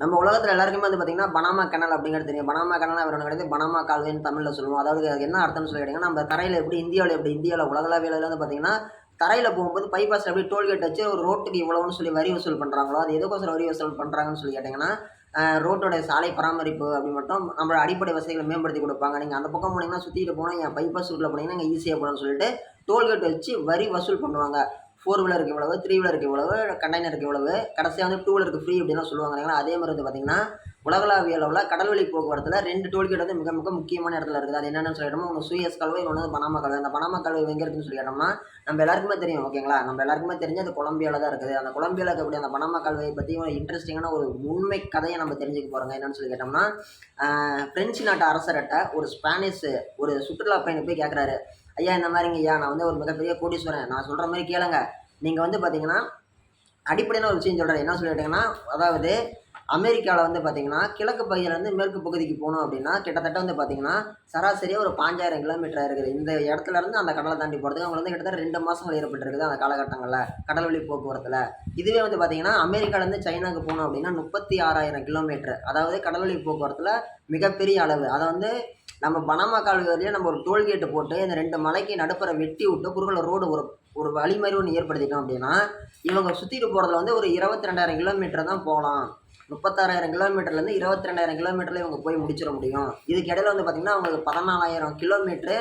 நம்ம உலகத்தில் எல்லாருக்குமே வந்து பார்த்தீங்கன்னா பனாமா கனல் அப்படிங்கிறது தெரியும். பனாமா கனல் வேறு ஒன்று கிடையாது. பனாமா கால்வேன்னு தமிழில் சொல்லுவோம். அதாவது அது என்ன அர்த்தம்னு சொல்லி கேட்டிங்கன்னா நம்ம தரையில் எப்படி இந்தியாவில் எப்படி இந்தியாவில் உலகளாவியில் வந்து பார்த்தீங்கன்னா தரையில் போகும்போது பைபாஸில் எப்படி டோல்கேட் வச்சு ஒரு ரோட்டுக்கு இவ்வளோன்னு சொல்லி வரி வசூல் பண்ணுறாங்களோ அது எதுக்கோசரம் வரி வசூல் பண்ணுறாங்கன்னு சொல்லி கேட்டிங்கன்னா ரோட்டோட சாலை பராமரிப்பு அப்படி மட்டும் நம்மளோட அடிப்படை வசதிகளை மேம்படுத்தி கொடுப்பாங்க. நீங்கள் அந்த பக்கம் போனீங்கன்னா சுற்றிட்டு போனால் என் பைபாஸ் ரூட்டில் போனீங்கன்னா இங்கே ஈஸியாக போகணும்னு சொல்லிட்டு டோல்கேட் வச்சு வரி வசூல் பண்ணுவாங்க. ஃபோர் வீலருக்கு இவ்வளவு த்ரீ வீலருக்கு இவ்வளவு கண்டெய்னருக்கு இவ்வளவு. கடைசியாக வந்து டூ வீலருக்கு ஃப்ரீ அப்படின்லாம் சொல்லுவாங்க. இல்லைங்களா அதே மாதிரி வந்து பார்த்தீங்கன்னா உலகளாவிய அளவில் கடல்வழி போக்குவரத்தில் ரெண்டு டோல்கேட் வந்து மிக மிக முக்கியமான இடத்துல இருக்குது. அது என்னென்னு சொல்லிட்டோம்னா ஒன்று சூயஸ் கல்வை இன்னொன்று வந்து பனாமா கல்வை அந்த பனாமா கல்வை எங்கே இருக்குன்னு சொல்லி கேட்டோம்னா நம்ம எல்லாருக்குமே தெரியும் ஓகேங்களா நம்ம எல்லாருக்குமே தெரிஞ்சு அது கொலம்பியாவில் தான் இருக்குது. அந்த கொலம்பியாவில் இருக்கக்கூடிய அந்த பனாமா கல்வையை பற்றி ஒரு இன்ட்ரெஸ்டிங்கான ஒரு உண்மை கதையை நம்ம தெரிஞ்சுக்க போகிறோங்க என்னென்னு சொல்லி கேட்டோம்னா ஃப்ரெஞ்சு பிரெஞ்சு நாட்டு அரசர்கிட்ட ஒரு ஸ்பானிஷ் ஒரு சுற்றுலா பயணி போய் கேட்குறாரு ஐயா இந்த மாதிரிங்க ஐயா நான் வந்து ஒரு மிகப்பெரிய கோடீஸ்வரன். நான் சொல்கிற மாதிரி கேளுங்க. நீங்கள் வந்து பார்த்தீங்கன்னா அடிப்படையான ஒரு விஷயம் சொல்கிறேன் என்ன சொல்லிட்டீங்கன்னா அதாவது அமெரிக்காவில் வந்து பார்த்திங்கன்னா கிழக்கு பகுதியிலேருந்து மேற்கு பகுதிக்கு போகணும் அப்படின்னா கிட்டத்தட்ட வந்து பார்த்தீங்கன்னா சராசரியாக ஒரு பாஞ்சாயிரம் கிலோமீட்டர் இருக்குது. இந்த இடத்துல இருந்து அந்த கடலை தாண்டி போகிறதுக்கு அவங்க வந்து கிட்டத்தட்ட ரெண்டு மாதங்கள் ஏற்பட்டுருக்குது அந்த காலகட்டங்களில் கடல்வழி போக்குவரத்தில். இதுவே வந்து பார்த்தீங்கன்னா அமெரிக்காலேருந்து சைனாவுக்கு போகணும் அப்படின்னா முப்பத்தி ஆறாயிரம் கிலோமீட்டர். அதாவது கடல்வழி போக்குவரத்தில் மிகப்பெரிய அளவு. அதை வந்து நம்ம பனாமா கால்வாய் வரையும் நம்ம ஒரு டோல்கேட்டு போட்டு இந்த ரெண்டு மலைக்கு நடுப்புற வெட்டி விட்டு குறுகல ரோடு ஒரு ஒரு வழி மாதிரி ஒன்று ஏற்படுத்திட்டோம் அப்படின்னா இவங்க சுற்றிட்டு போகிறதுல வந்து ஒரு இருபத்தி ரெண்டாயிரம் கிலோமீட்டர் தான் போகலாம். முப்பத்தாறாயிரம் கிலோமீட்டர்லேருந்து இருபத்தி ரெண்டாயிரம் கிலோமீட்டரில் இவங்க போய் முடிச்சிட முடியும். இதுக்கு இடையில வந்து பார்த்திங்கன்னா அவங்களுக்கு பதினாலாயிரம் கிலோமீட்ரு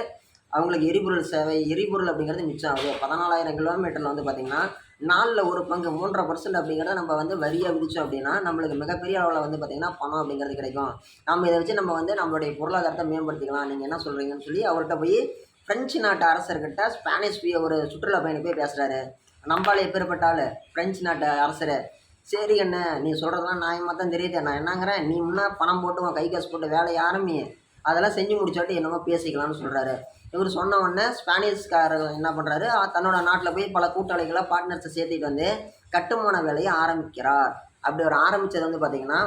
அவங்களுக்கு எரிபொருள் சேவை எரிபொருள் அப்படிங்கிறது மிச்சம் ஆகுது. பதினாலாயிரம் கிலோமீட்டரில் வந்து பார்த்திங்கன்னா நாலில் ஒரு பங்கு மூன்றரை பர்சன்ட் அப்படிங்கிறத நம்ம வந்து வரியாக விதிச்சோம் அப்படின்னா நம்மளுக்கு மிகப்பெரிய அளவில் வந்து பார்த்திங்கன்னா பணம் அப்படிங்கிறது கிடைக்கும். நம்ம இதை வச்சு நம்ம வந்து நம்மளுடைய பொருளாதாரத்தை மேம்படுத்திக்கலாம். நீங்கள் என்ன சொல்கிறீங்கன்னு சொல்லி அவர்கிட்ட போய் ஃப்ரெஞ்சு நாட்டு அரசர்கிட்ட ஸ்பானிஷ் பி- ஒரு சுற்றுலா பயணி போய் பேசுகிறாரு நம்பால் எப்பேற்பட்ட ஆள்? ஃப்ரெஞ்சு நாட்டு அரசர். சரி என்ன நீ சொல்கிறதெல்லாம் நியாயமாக தான் தெரியுது. நான் என்னங்கிறேன்? நீ முன்னே பணம் போட்டு உன் கை காசு போட்டு வேலையை ஆரம்பி அதெல்லாம் செஞ்சு முடிச்சாட்டு என்னமோ பேசிக்கலாம்னு சொல்கிறாரு இவர் சொன்ன உடனே ஸ்பானிஷ்காரர் என்ன பண்ணுறாரு தன்னோட நாட்டில் போய் பல கூட்டாளிகளை பார்ட்னர்ஸை சேர்த்துட்டு வந்து கட்டுமான வேலையை ஆரம்பிக்கிறார். அப்படி அவர் ஆரம்பித்தது வந்து பார்த்திங்கன்னா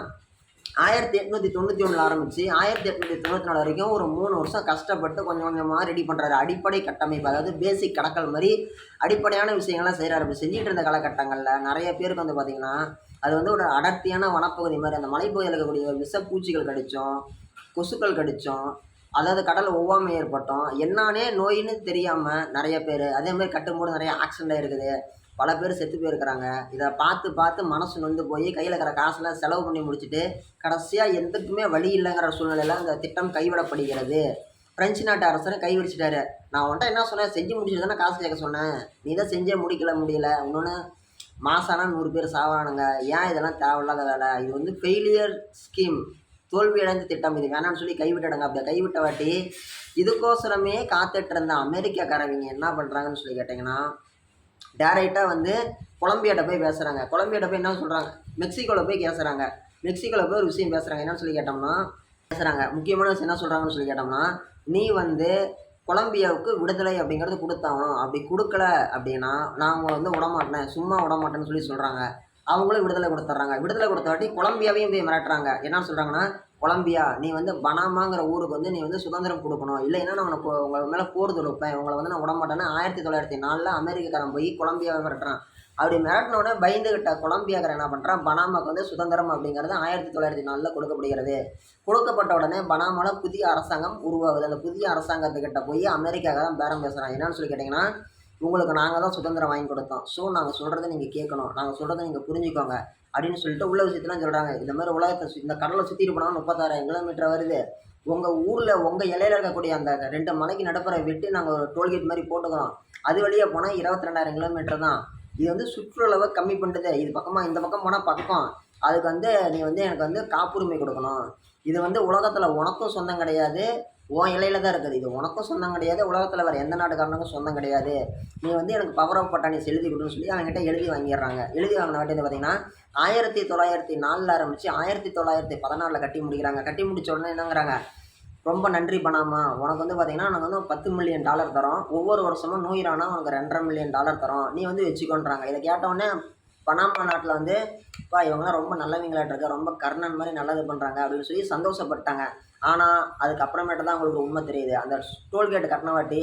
ஆயிரத்தி எட்நூற்றி தொண்ணூற்றி ஒன்றில் ஆரம்பித்து ஆயிரத்தி எட்நூற்றி தொண்ணூற்றி நாலு வரைக்கும் ஒரு மூணு வருஷம் கஷ்டப்பட்டு கொஞ்சம் கொஞ்சமாக ரெடி பண்ணுறாரு அடிப்படை கட்டமைப்பு அதாவது பேசிக் கடக்கல் மாதிரி அடிப்படையான விஷயங்கள்லாம் செய்கிறாரு அப்படி செஞ்சுட்டு இருந்த காலகட்டங்களில் நிறைய பேருக்கு வந்து பார்த்திங்கன்னா அது வந்து ஒரு அடர்த்தியான வனப்பகுதி மாதிரி அந்த மலைப்பகுதியில் இருக்கக்கூடிய விஷப்பூச்சிகள் கடித்தோம் கொசுக்கள் கடித்தோம் அதாவது கடல் ஒவ்வாமை ஏற்பட்டோம். என்னானே நோயின்னு தெரியாமல் நிறைய பேர் அதே மாதிரி கட்டும்போது நிறைய ஆக்சிடென்ட் ஆகிருக்குது பல பேர் செத்து போயிருக்கிறாங்க. இதை பார்த்து பார்த்து மனசு நொந்து போய் கையில் இருக்கிற காசுலாம் செலவு பண்ணி முடிச்சுட்டு கடைசியாக எதுக்குமே வழி இல்லைங்கிற சூழ்நிலையில் அந்த திட்டம் கைவிடப்படுகிறது. பிரெஞ்சு நாட்டு அரசர் கைவிடிச்சிட்டாரு நான் உன்ட்ட என்ன சொன்னேன்? செஞ்சு முடிச்சுட்டு தானே காசு கேட்க சொன்னேன். நீ தான் செஞ்சே முடிக்கல முடியல. இன்னொன்று மாசானா நூறு பேர் சாவானுங்க. ஏன் இதெல்லாம் தேவையில்லாத வேலை? இது வந்து ஃபெயிலியர் ஸ்கீம் தோல்வியடைந்த திட்டம் இது. வேணாம்னு சொல்லி கைவிட்டடங்க அப்படி கைவிட்ட வாட்டி இதுக்கோசரமே காத்துட்டு இருந்த அமெரிக்காக்காரவங்க என்ன பண்ணுறாங்கன்னு சொல்லி கேட்டிங்கன்னா டேரெக்டாக வந்து கொலம்பியாட்ட போய் பேசுகிறாங்க கொலம்பியாட்ட போய் என்ன சொல்கிறாங்க மெக்சிகோவில் போய் பேசுகிறாங்க மெக்சிகோவில் போய் ஒரு விஷயம் பேசுகிறாங்க என்னன்னு சொல்லி கேட்டோம்னா பேசுகிறாங்க முக்கியமான விஷயம் என்ன சொல்கிறாங்கன்னு சொல்லி கேட்டோம்னா நீ வந்து கொலம்பியாவுக்கு விடுதலை அப்படிங்கிறது கொடுத்தாகணும். அப்படி கொடுக்கல அப்படின்னா நான் வந்து விடமாட்டேன். சும்மா விடமாட்டேன்னு சொல்லி சொல்கிறாங்க அவங்களும் விடுதலை கொடுத்துட்றாங்க. விடுதலை கொடுத்த வாட்டி கொலம்பியாவையும் போய் மிரட்டுறாங்க. என்ன சொல்கிறாங்கன்னா கொலம்பியா நீ வந்து பனாமாங்கிற ஊருக்கு வந்து நீ வந்து சுதந்திரம் கொடுக்கணும். இல்லைன்னா நான் உனக்கு உங்கள் மேலே போர் தொடுப்பேன். உங்களை வந்து நான் விடமாட்டேன்னு ஆயிரத்தி தொள்ளாயிரத்தி நாலில் அமெரிக்காரன் போய் கொலம்பியாவை மிரட்டுறான். அப்படி மிரட்டின உடனே பயந்துகிட்ட கொலம்பியாக்காரன் என்ன பண்ணுறான் பனாமாக்கு வந்து சுதந்திரம் அப்படிங்கிறது ஆயிரத்தி தொள்ளாயிரத்தி நாலில் கொடுக்கப்படுகிறது. கொடுக்கப்பட்ட உடனே பனாமாவில் புதிய அரசாங்கம் உருவாகுது. அந்த புதிய அரசாங்கத்துக்கிட்ட போய் அமெரிக்காக்காரன் பேரம் பேசுகிறான் என்னன்னு சொல்லி கேட்டிங்கன்னா உங்களுக்கு நாங்கள் தான் சுதந்திரம் வாங்கி கொடுத்தோம். ஸோ நாங்கள் சொல்கிறத நீங்கள் கேட்கணும். நாங்கள் சொல்கிறத நீங்கள் புரிஞ்சுக்கோங்க. அப்படின்னு சொல்லிட்டு உள்ள விஷயத்தெலாம் சொல்கிறாங்க இந்த மாதிரி உலகத்தை சு- இந்த கடலை சுற்றிட்டு போனால் முப்பத்தாயிரம் கிலோமீட்டர் வருது. உங்கள் ஊரில் உங்கள் இலையில இருக்கக்கூடிய அந்த ரெண்டு மலைக்கு நடப்புற வெட்டு நாங்கள் ஒரு டோல்கேட் மாதிரி போட்டுக்கிறோம். அது வழியாக போனால் இருபத்தி ரெண்டாயிரம் கிலோமீட்டர் தான். இது வந்து சுற்றுலாவை கம்மி பண்ணுறது இது பக்கமாக இந்த பக்கம் போனால் பக்கம். அதுக்கு வந்து நீ வந்து எனக்கு வந்து காப்புரிமை கொடுக்கணும். இது வந்து உலகத்தில் உனக்கும் சொந்தம் கிடையாது. உன் இலையில தான் இருக்குது. இது உனக்கும் சொந்தம் கிடையாது உலகத்தில் வேறு எந்த நாட்டுக்காரனுக்கும் சொந்தம் கிடையாது. நீ வந்து எனக்கு பவர் ஆஃப் பட்டாணி எழுதி கொடுன்னு சொல்லி அவங்ககிட்ட எழுதி வாங்கிடுறாங்க. எழுதி வாங்கின வந்து பார்த்தீங்கன்னா ஆயிரத்தி தொள்ளாயிரத்தி நாலில் ஆரம்பித்து ஆயிரத்தி தொள்ளாயிரத்தி பதினாலில் கட்டி முடிக்கிறாங்க. கட்டி முடிச்ச உடனே என்னங்கிறாங்க? ரொம்ப நன்றி பணாமா உனக்கு வந்து பார்த்தீங்கன்னா நாங்கள் வந்து பத்து மில்லியன் டாலர் தரோம். ஒவ்வொரு வருஷமும் நோயிரானா உனக்கு ரெண்டரை மில்லியன் டாலர் தரோம். நீ வந்து வச்சுக்கோன்றாங்க. இதை கேட்டோடனே பனாமா நாட்டில் வந்து பா இவங்கெல்லாம் ரொம்ப நல்லவங்களாட்டு இருக்க ரொம்ப கர்ணன் மாதிரி நல்லது பண்ணுறாங்க அப்படின்னு சொல்லி சந்தோஷப்பட்டாங்க. ஆனால் அதுக்கப்புறமேட்டு தான் அவங்களுக்கு உண்மை தெரியுது. அந்த டோல்கேட் கட்டினவாட்டி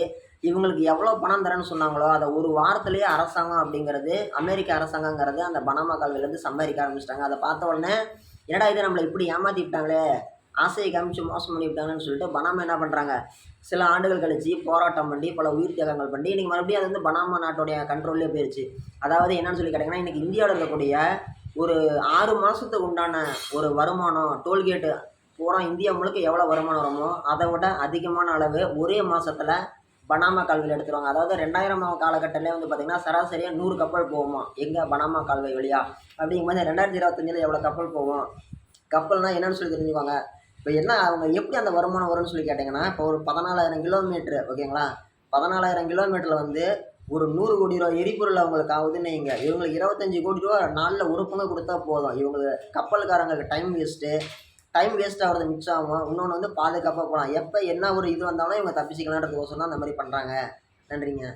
இவங்களுக்கு எவ்வளோ பணம் தரேன்னு சொன்னாங்களோ அதை ஒரு வாரத்துலேயே அரசாங்கம் அப்படிங்கிறது அமெரிக்க அரசாங்கங்கிறது அந்த பனாமா கால்விலேருந்து சம்பாதிக்க ஆரம்பிச்சிட்டாங்க. அதை பார்த்த உடனே என்னடா இது நம்மளை இப்படி ஏமாற்றி விட்டாங்களே? ஆசையை காமிச்சு மோசம் பண்ணி விட்டாங்கன்னு சொல்லிட்டு பனாமா என்ன பண்ணுறாங்க சில ஆண்டுகள் கழித்து போராட்டம் பண்ணி பல உயிர் தியாகங்கள் பண்ணி இன்றைக்கி மறுபடியும் அது வந்து பனாமா நாட்டுடைய கண்ட்ரோல்லே போயிடுச்சு அதாவது என்னன்னு சொல்லி கேட்டிங்கன்னா இன்றைக்கி இந்தியாவில் இருக்கக்கூடிய ஒரு ஆறு மாதத்துக்கு உண்டான ஒரு வருமானம் டோல்கேட்டு பூரா இந்தியா முழுக்க எவ்வளோ வருமானம் வருமோ அதை விட அதிகமான அளவு ஒரே மாதத்தில் பனாமா கால்வாயில் எடுத்துருவாங்க. அதாவது ரெண்டாயிரம் காலகட்டத்திலே வந்து பார்த்திங்கன்னா சராசரியாக நூறு கப்பல் போகுமா எங்கே பனாமா கால்வாய் வழியா? அப்படிங்கும்போது ரெண்டாயிரத்தி இருபத்தஞ்சில் எவ்வளோ கப்பல் போகும் கப்பல்னால் என்னன்னு சொல்லி தெரிஞ்சுக்குவாங்க இப்போ என்ன அவங்க எப்படி அந்த வருமானம் வரும்னு சொல்லி கேட்டிங்கன்னா இப்போ ஒரு பதினாலாயிரம் கிலோமீட்ரு ஓகேங்களா? பதினாலாயிரம் கிலோமீட்டரில் வந்து ஒரு நூறு கோடி ரூபா எரிபொருள் அவங்களுக்கு ஆகுதுன்னு வைங்க. இவங்களுக்கு இருபத்தஞ்சி கோடி ரூபா நாளில் ஒரு பங்கு கொடுத்தா போதும். இவங்க கப்பல்காரங்களுக்கு டைம் வேஸ்ட்டு டைம் வேஸ்ட் ஆகிறது மிச்சம் ஆகும்? இன்னொன்று வந்து பாதுகாப்பாக போகலாம் எப்போ என்ன ஒரு இது வந்தாலும் இவங்க தப்பிச்சிக்கலான்றதுக்கோசரம் தான் அந்த மாதிரி பண்ணுறாங்க நன்றிங்க.